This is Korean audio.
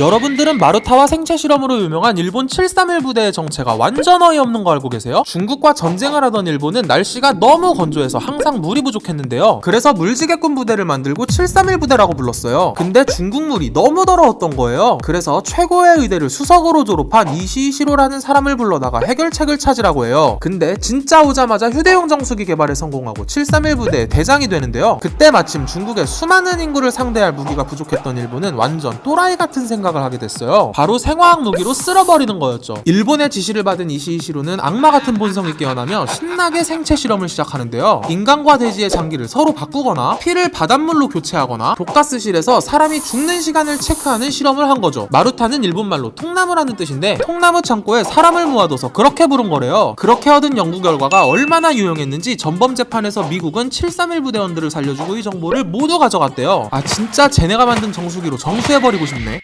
여러분들은 마루타와 생체 실험으로 유명한 일본 731 부대의 정체가 완전 어이없는 거 알고 계세요? 중국과 전쟁을 하던 일본은 날씨가 너무 건조해서 항상 물이 부족했는데요. 그래서 물지개꾼 부대를 만들고 731 부대라고 불렀어요. 근데 중국 물이 너무 더러웠던 거예요. 그래서 최고의 의대를 수석으로 졸업한 이시이시로라는 사람을 불러다가 해결책을 찾으라고 해요. 근데 진짜 오자마자 휴대용 정수기 개발에 성공하고 731 부대의 대장이 되는데요. 그때 마침 중국의 수많은 인구를 상대할 무기가 부족했던 일본은 완전 또라이 같은 생각 을 하게 됐어요. 바로 생화학 무기로 쓸어버리는 거였죠. 일본의 지시를 받은 이시이시로는 악마 같은 본성이 깨어나며 신나게 생체 실험을 시작하는데요. 인간과 돼지의 장기를 서로 바꾸거나 피를 바닷물로 교체하거나 독가스실에서 사람이 죽는 시간을 체크하는 실험을 한 거죠. 마루타는 일본말로 통나무라는 뜻인데 통나무 창고에 사람을 모아둬서 그렇게 부른 거래요. 그렇게 얻은 연구 결과가 얼마나 유용했는지 전범 재판에서 미국은 731 부대원들을 살려주고 이 정보를 모두 가져갔대요. 아 진짜 쟤네가 만든 정수기로 정수해버리고 싶네.